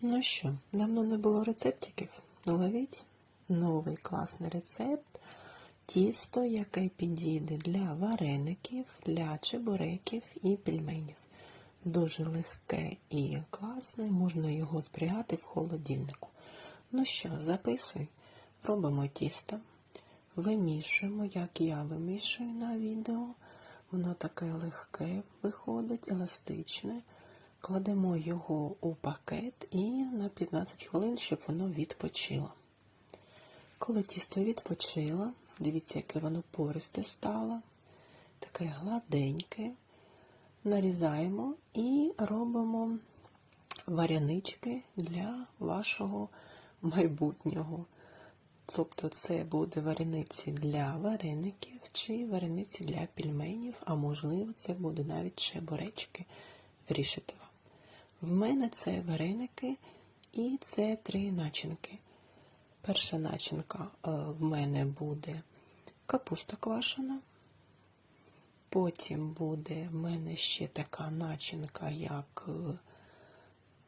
Ну що, давно не було рецептиків. Ловіть новий класний рецепт. Тісто, яке підійде для вареників, для чебуреків і пельменів. Дуже легке і класне, можна його зберігати в холодильнику. Ну що, записуй. Робимо тісто, вимішуємо, як я вимішую на відео. Воно таке легке виходить, еластичне. Кладемо його у пакет і на 15 хвилин, щоб воно відпочило. Коли тісто відпочило, дивіться, яке воно пористе стало, таке гладеньке. Нарізаємо і робимо варянички для вашого майбутнього. Тобто це буде варениці для вареників чи варениці для пельменів, а можливо, це буде навіть чебуречки. Вирішити. В мене це вареники і це три начинки. Перша начинка е, в мене буде капуста квашена. Потім буде в мене ще така начинка, як е,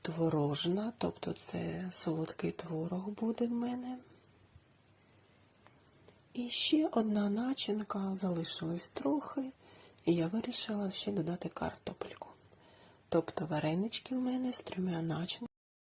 творожна, тобто це солодкий творог буде в мене. І ще одна начинка залишилась трохи, і я вирішила ще додати картопельку. Тобто варенички в мене з трьома начинками.